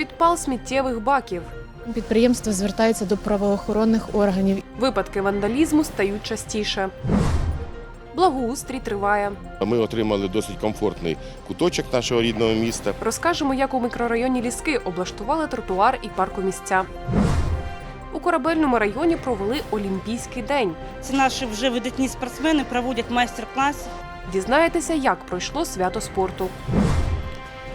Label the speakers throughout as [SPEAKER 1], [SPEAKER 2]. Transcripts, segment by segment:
[SPEAKER 1] Підпал сміттєвих баків.
[SPEAKER 2] Підприємство звертається до правоохоронних органів.
[SPEAKER 1] Випадки вандалізму стають частіше. Благоустрій триває.
[SPEAKER 3] Ми отримали досить комфортний куточок нашого рідного міста.
[SPEAKER 1] Розкажемо, як у мікрорайоні Ліски облаштували тротуар і паркомісця. У корабельному районі провели Олімпійський день.
[SPEAKER 4] Ці наші вже видатні спортсмени проводять майстер-клас.
[SPEAKER 1] Дізнаєтеся, як пройшло свято спорту.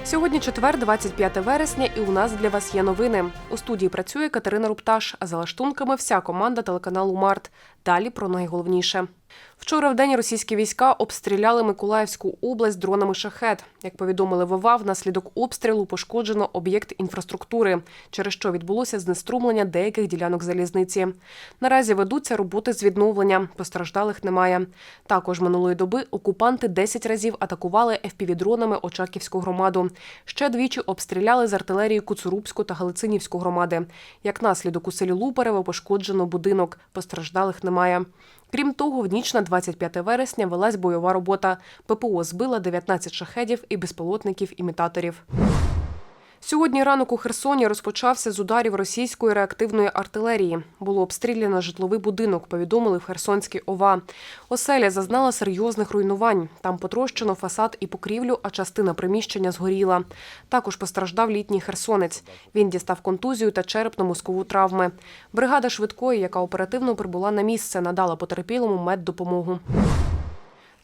[SPEAKER 1] Сьогодні четвер, 25 вересня, і у нас для вас є новини. У студії працює Катерина Рупташ, а за лаштунками вся команда телеканалу Март. Далі про найголовніше. Вчора в день російські війська обстріляли Миколаївську область дронами шахет. Як повідомили ВОВА, внаслідок обстрілу пошкоджено об'єкт інфраструктури, через що відбулося знеструмлення деяких ділянок залізниці. Наразі ведуться роботи з відновлення. Постраждалих немає. Також минулої доби окупанти 10 разів атакували FPV-дронами Очаківську громаду. Ще двічі обстріляли з артилерії Куцурубську та Галицинівську громади. Як наслідок у селі Луперево пошкоджено будинок. Постраждалих немає. Крім того, в ніч на 25 вересня велась бойова робота. ППО збила 19 шахедів і безпілотників-імітаторів. Сьогодні ранок у Херсоні розпочався з ударів російської реактивної артилерії. Було обстріляно житловий будинок, повідомили в Херсонській ОВА. Оселя зазнала серйозних руйнувань. Там потрощено фасад і покрівлю, а частина приміщення згоріла. Також постраждав літній херсонець. Він дістав контузію та черепно-мозкову травми. Бригада швидкої, яка оперативно прибула на місце, надала потерпілому меддопомогу.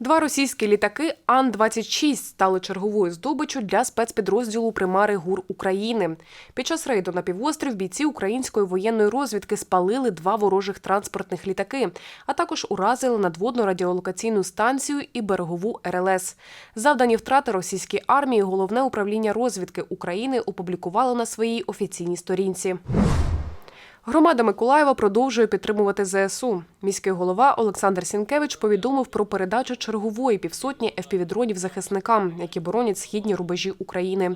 [SPEAKER 1] Два російські літаки Ан-26 стали черговою здобиччю для спецпідрозділу Примари ГУР України. Під час рейду на півострів бійці української воєнної розвідки спалили два ворожих транспортних літаки, а також уразили надводну радіолокаційну станцію і берегову РЛС. Завдані втрати російській армії головне управління розвідки України опублікувало на своїй офіційній сторінці. Громада Миколаєва продовжує підтримувати ЗСУ. Міський голова Олександр Сінкевич повідомив про передачу чергової півсотні FPV-дронів захисникам, які боронять східні рубежі України.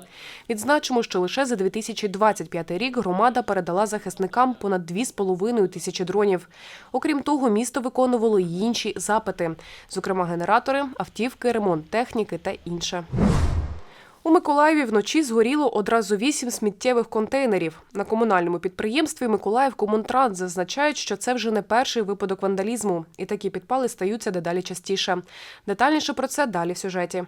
[SPEAKER 1] Відзначимо, що лише за 2025 рік громада передала захисникам понад 2,5 тисячі дронів. Окрім того, місто виконувало й інші запити, зокрема генератори, автівки, ремонт техніки та інше. У Миколаєві вночі згоріло одразу вісім сміттєвих контейнерів. На комунальному підприємстві Миколаїв Комунтранс зазначають, що це вже не перший випадок вандалізму, і такі підпали стаються дедалі частіше. Детальніше про це далі в сюжеті.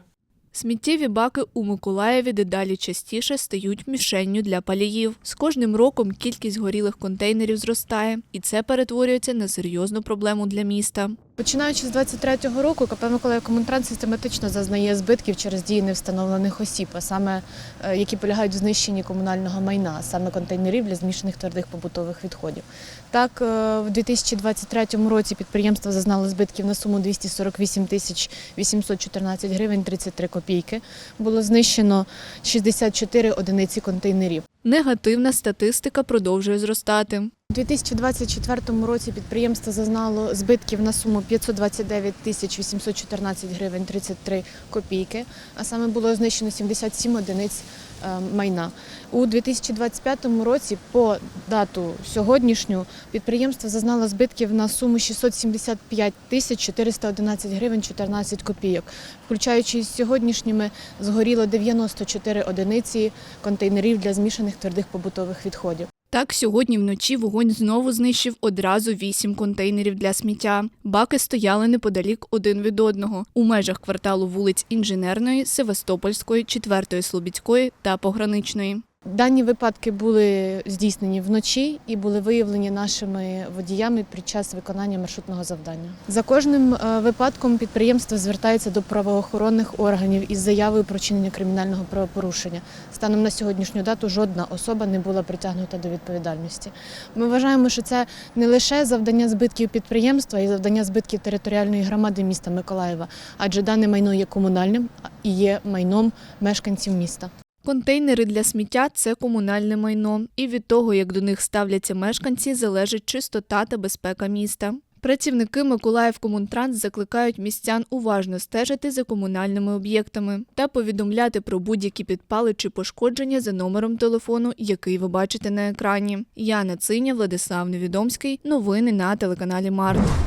[SPEAKER 5] Сміттєві баки у Миколаєві дедалі частіше стають мішенню для паліїв. З кожним роком кількість горілих контейнерів зростає, і це перетворюється на серйозну проблему для міста.
[SPEAKER 2] Починаючи з 23-го року, КП Миколаїв Комунтранс систематично зазнає збитків через дії невстановлених осіб, а саме е, які полягають в знищенні комунального майна, саме контейнерів для змішаних твердих побутових відходів. Так, е, в 2023 році підприємство зазнало збитків на суму 248 тисяч 814 гривень 33 копійки. Було знищено 64 одиниці контейнерів.
[SPEAKER 5] Негативна статистика продовжує зростати.
[SPEAKER 2] У 2024 році підприємство зазнало збитків на суму 529 тисяч 814 гривень 33 копійки, а саме було знищено 77 одиниць е, майна. У 2025 році по дату сьогоднішню підприємство зазнало збитків на суму 675 тисяч 411 гривень 14 копійок. Включаючи з сьогоднішніми, згоріло 94 одиниці контейнерів для змішаних твердих побутових відходів.
[SPEAKER 5] Так, сьогодні вночі вогонь знову знищив одразу вісім контейнерів для сміття. Баки стояли неподалік один від одного у межах кварталу вулиць Інженерної, Севастопольської, 4-ї Слобідської та Пограничної.
[SPEAKER 2] Дані випадки були здійснені вночі і були виявлені нашими водіями під час виконання маршрутного завдання. За кожним е, випадком підприємство звертається до правоохоронних органів із заявою про чинення кримінального правопорушення. Станом на сьогоднішню дату жодна особа не була притягнута до відповідальності. Ми вважаємо, що це не лише завдання збитків підприємства і завдання збитків територіальної громади міста Миколаєва, адже дане майно є комунальним і є майном мешканців міста.
[SPEAKER 5] Контейнери для сміття це комунальне майно, і від того, як до них ставляться мешканці, залежить чистота та безпека міста. Працівники Миколаїв Комунтранс закликають містян уважно стежити за комунальними об'єктами та повідомляти про будь-які підпали чи пошкодження за номером телефону, який ви бачите на екрані. Яна Циня, Владислав Невідомський. Новини на телеканалі Март.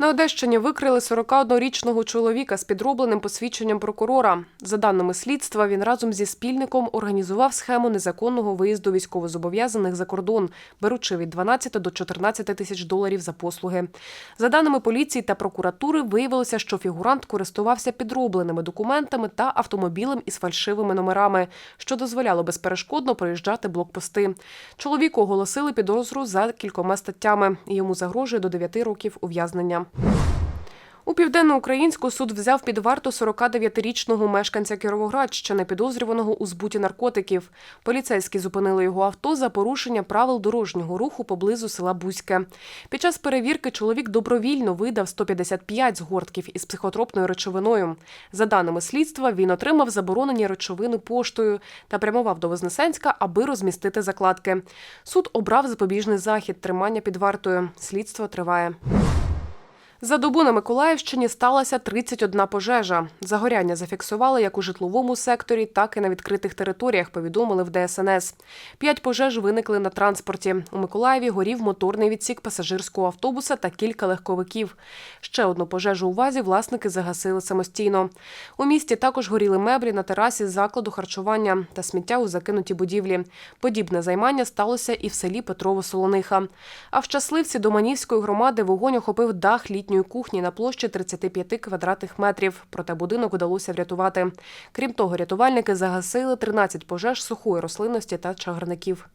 [SPEAKER 1] На Одещині викрили 41-річного чоловіка з підробленим посвідченням прокурора. За даними слідства, він разом зі спільником організував схему незаконного виїзду військовозобов'язаних за кордон, беручи від 12 до 14 тисяч доларів за послуги. За даними поліції та прокуратури, виявилося, що фігурант користувався підробленими документами та автомобілем із фальшивими номерами, що дозволяло безперешкодно проїжджати блокпости. Чоловіку оголосили підозру за кількома статтями. Йому загрожує до 9 років ув'язнення. У південноукраїнську суд взяв під варту 49-річного мешканця Кіровоградщини, підозрюваного у збуті наркотиків. Поліцейські зупинили його авто за порушення правил дорожнього руху поблизу села Бузьке. Під час перевірки чоловік добровільно видав 155 згортків із психотропною речовиною. За даними слідства, він отримав заборонені речовини поштою та прямував до Вознесенська, аби розмістити закладки. Суд обрав запобіжний захід тримання під вартою. Слідство триває. За добу на Миколаївщині сталося 31 пожежа. Загоряння зафіксували як у житловому секторі, так і на відкритих територіях, повідомили в ДСНС. П'ять пожеж виникли на транспорті. У Миколаєві горів моторний відсік пасажирського автобуса та кілька легковиків. Ще одну пожежу у вазі власники загасили самостійно. У місті також горіли меблі на терасі закладу харчування та сміття у закинуті будівлі. Подібне займання сталося і в селі Петрово-Солониха. А в Щасливці Доманівської громади вогонь охопив дах літньої кухні на площі 35 квадратних метрів. Проте будинок вдалося врятувати. Крім того, рятувальники загасили 13 пожеж сухої рослинності та чагарників.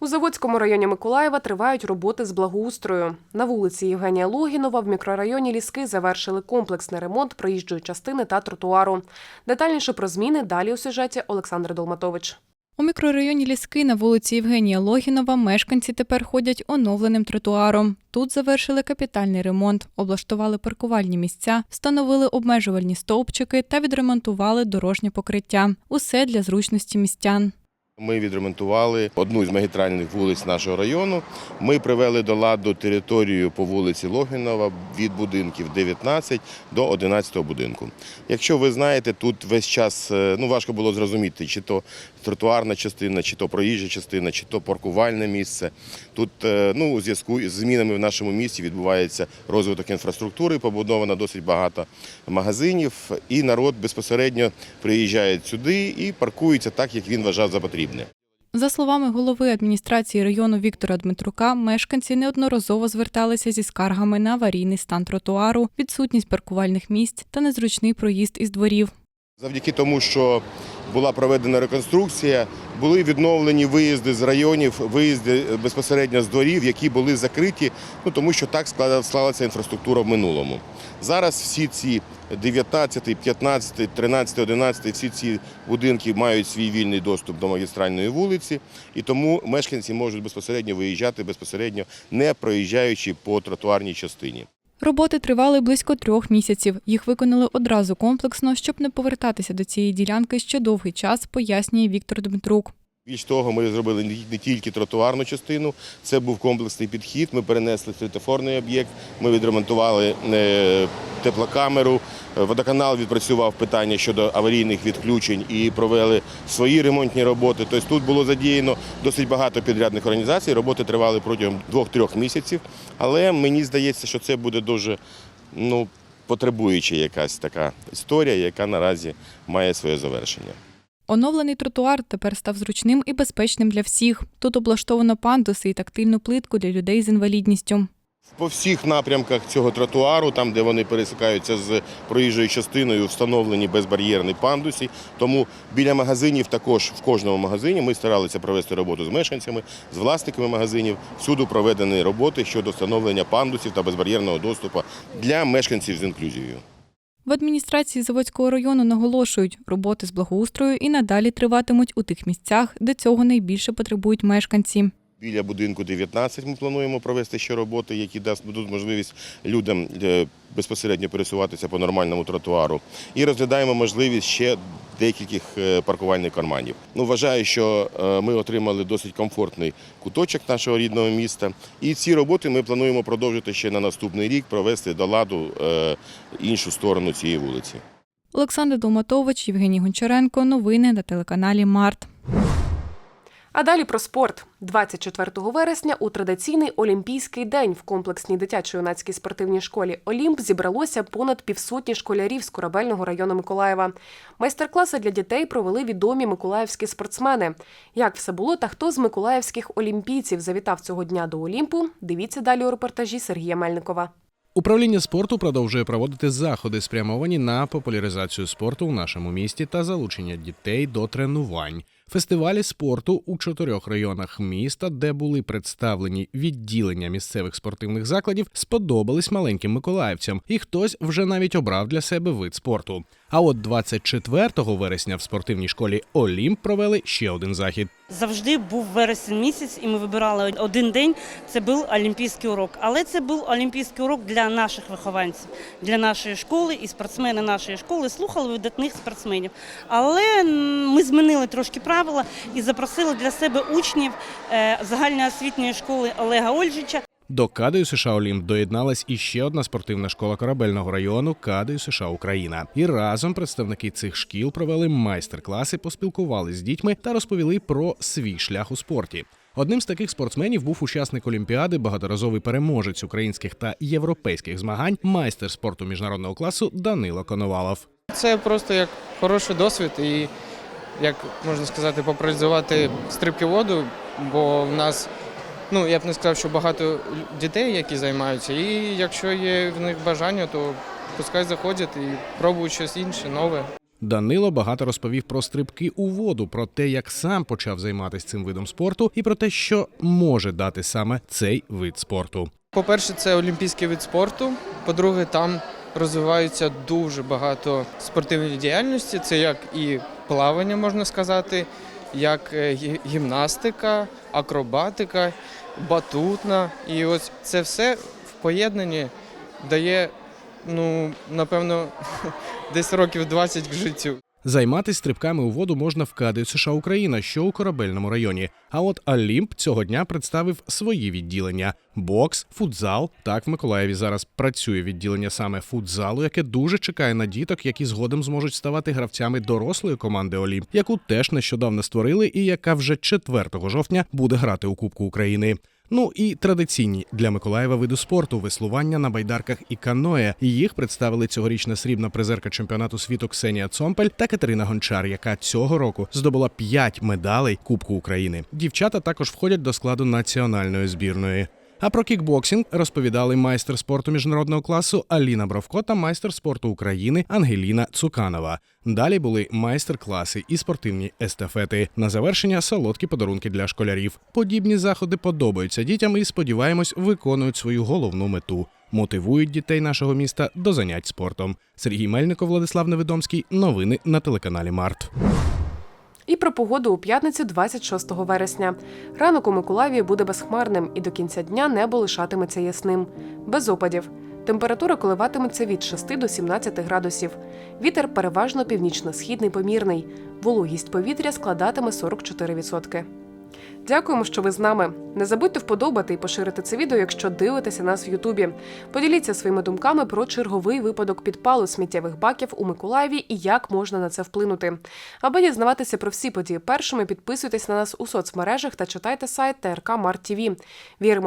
[SPEAKER 1] У Заводському районі Миколаєва тривають роботи з благоустрою. На вулиці Євгенія Логінова в мікрорайоні Ліски завершили комплексний ремонт проїжджої частини та тротуару. Детальніше про зміни далі у сюжеті Олександр Долматович.
[SPEAKER 6] У мікрорайоні Ліски на вулиці Євгенія Логінова мешканці тепер ходять оновленим тротуаром. Тут завершили капітальний ремонт, облаштували паркувальні місця, встановили обмежувальні стовпчики та відремонтували дорожнє покриття. Усе для зручності містян.
[SPEAKER 3] Ми відремонтували одну з магістральних вулиць нашого району. Ми привели до ладу територію по вулиці Логінова від будинків 19 до 11 будинку. Якщо ви знаєте, тут весь час е, ну, важко було зрозуміти, чи то тротуарна частина, чи то проїжджа частина, чи то паркувальне місце. Тут е, ну, у зв'язку з змінами в нашому місті відбувається розвиток інфраструктури, побудовано досить багато магазинів, і народ безпосередньо приїжджає сюди і паркується так, як він вважав за потрібне.
[SPEAKER 6] За словами голови адміністрації району Віктора Дмитрука, мешканці неодноразово зверталися зі скаргами на аварійний стан тротуару, відсутність паркувальних місць та незручний проїзд із дворів.
[SPEAKER 3] Завдяки тому, що була проведена реконструкція, були відновлені виїзди з районів, виїзди безпосередньо з дворів, які були закриті, ну тому що так склалася інфраструктура в минулому. Зараз всі ці 19, 15, 13, 11, всі ці будинки мають свій вільний доступ до магістральної вулиці, і тому мешканці можуть безпосередньо виїжджати безпосередньо, не проїжджаючи по тротуарній частині.
[SPEAKER 6] Роботи тривали близько трьох місяців. Їх виконали одразу комплексно, щоб не повертатися до цієї ділянки ще довгий час, пояснює Віктор Дмитрук.
[SPEAKER 3] Більш того, ми зробили не- тільки тротуарну частину, це був комплексний підхід. Ми перенесли світофорний об'єкт, ми відремонтували е, теплокамеру. Водоканал відпрацював питання щодо аварійних відключень і провели свої ремонтні роботи. Тобто тут було задіяно досить багато підрядних організацій. Роботи тривали протягом двох-трьох місяців. Але мені здається, що це буде дуже ну, потребуюча якась така історія, яка наразі має своє завершення.
[SPEAKER 6] Оновлений тротуар тепер став зручним і безпечним для всіх. Тут облаштовано пандуси і тактильну плитку для людей з інвалідністю.
[SPEAKER 3] По всіх напрямках цього тротуару, там де вони пересикаються з проїжджою частиною, встановлені безбар'єрні пандусі. Тому біля магазинів також в кожному магазині ми старалися провести роботу з мешканцями, з власниками магазинів. Всюди проведені роботи щодо встановлення пандусів та безбар'єрного доступу для мешканців з інклюзією.
[SPEAKER 6] В адміністрації Заводського району наголошують, роботи з благоустрою і надалі триватимуть у тих місцях, де цього найбільше потребують мешканці.
[SPEAKER 3] Біля будинку 19 ми плануємо провести ще роботи, які дадуть можливість людям е, безпосередньо пересуватися по нормальному тротуару. І розглядаємо можливість ще деяких е, паркувальних карманів. Ну, вважаю, що е, ми отримали досить комфортний куточок нашого рідного міста. І ці роботи ми плануємо продовжити ще на наступний рік, провести до ладу іншу сторону цієї вулиці.
[SPEAKER 6] Олександр Долматович, Євгеній Гончаренко. Новини на телеканалі Март.
[SPEAKER 1] А далі про спорт. 24 вересня у традиційний Олімпійський день в комплексній дитячо-юнацькій спортивній школі Олімп зібралося понад півсотні школярів з корабельного району Миколаєва. Майстер-класи для дітей провели відомі миколаївські спортсмени. Як все було та хто з миколаївських олімпійців завітав цього дня до Олімпу? Дивіться далі у репортажі Сергія Мельникова.
[SPEAKER 7] Управління спорту продовжує проводити заходи, спрямовані на популяризацію спорту в нашому місті та залучення дітей до тренувань. Фестивалі спорту у чотирьох районах міста, де були представлені відділення місцевих спортивних закладів, сподобались маленьким миколаївцям, і хтось вже навіть обрав для себе вид спорту. А от 24 вересня в спортивній школі Олімп провели ще один захід.
[SPEAKER 4] Завжди був вересень місяць, і ми вибирали один день. Це був олімпійський урок. Але це був олімпійський урок для наших вихованців, для нашої школи, і спортсмени нашої школи слухали видатних спортсменів. Але ми змінили трошки правила і запросили для себе учнів е, загальноосвітньої школи Олега Ольжича.
[SPEAKER 7] До Кадою США Олімп доєдналась іще одна спортивна школа корабельного району Кадою США Україна. І разом представники цих шкіл провели майстер-класи, поспілкувалися з дітьми та розповіли про свій шлях у спорті. Одним з таких спортсменів був учасник Олімпіади, багаторазовий переможець українських та європейських змагань, майстер спорту міжнародного класу Данило Коновалов.
[SPEAKER 8] Це просто як хороший досвід і, як можна сказати, популяризувати стрибки воду, бо в нас, ну я б не сказав, що багато дітей, які займаються, і якщо є в них бажання, то пускай заходять і пробують щось інше, нове.
[SPEAKER 7] Данило багато розповів про стрибки у воду, про те, як сам почав займатися цим видом спорту, і про те, що може дати саме цей вид спорту.
[SPEAKER 8] По-перше, це олімпійський вид спорту. По-друге, там розвиваються дуже багато спортивної діяльності. Це як і плавання, можна сказати, як е, гімнастика, акробатика, батутна. І ось це все в поєднанні дає, ну, напевно, десь років 20 к життю.
[SPEAKER 7] Займатися стрибками у воду можна в Кади США Україна, що у корабельному районі. А от Олімп цього дня представив свої відділення: бокс, футзал. Так в Миколаєві зараз працює відділення саме футзалу, яке дуже чекає на діток, які згодом зможуть ставати гравцями дорослої команди Олімп, яку теж нещодавно створили, і яка вже 4 жовтня буде грати у Кубку України. Ну і традиційні для Миколаєва види спорту веслування на байдарках і каное. Їх представили цьогорічна срібна призерка чемпіонату світу Ксенія Цомпель та Катерина Гончар, яка цього року здобула 5 медалей Кубку України. Дівчата також входять до складу національної збірної. А про кікбоксинг розповідали майстер спорту міжнародного класу Аліна Бровко та майстер спорту України Ангеліна Цуканова. Далі були майстер-класи і спортивні естафети. На завершення солодкі подарунки для школярів. Подібні заходи подобаються дітям і сподіваємось, виконують свою головну мету. Мотивують дітей нашого міста до занять спортом. Сергій Мельников, Владислав Невідомський. Новини на телеканалі Март.
[SPEAKER 1] І про погоду у п'ятницю 26 вересня. Ранок у Миколаєві буде безхмарним і до кінця дня небо лишатиметься ясним, без опадів. Температура коливатиметься від 6 до 17 градусів. Вітер переважно північно-східний помірний. Вологість повітря складатиме 44%. Дякуємо, що ви з нами. Не забудьте вподобати і поширити це відео, якщо дивитеся нас в Ютубі. Поділіться своїми думками про черговий випадок підпалу сміттєвих баків у Миколаєві і як можна на це вплинути. Аби дізнаватися про всі події першими, підписуйтесь на нас у соцмережах та читайте сайт ТРК Март ТВ. Віримо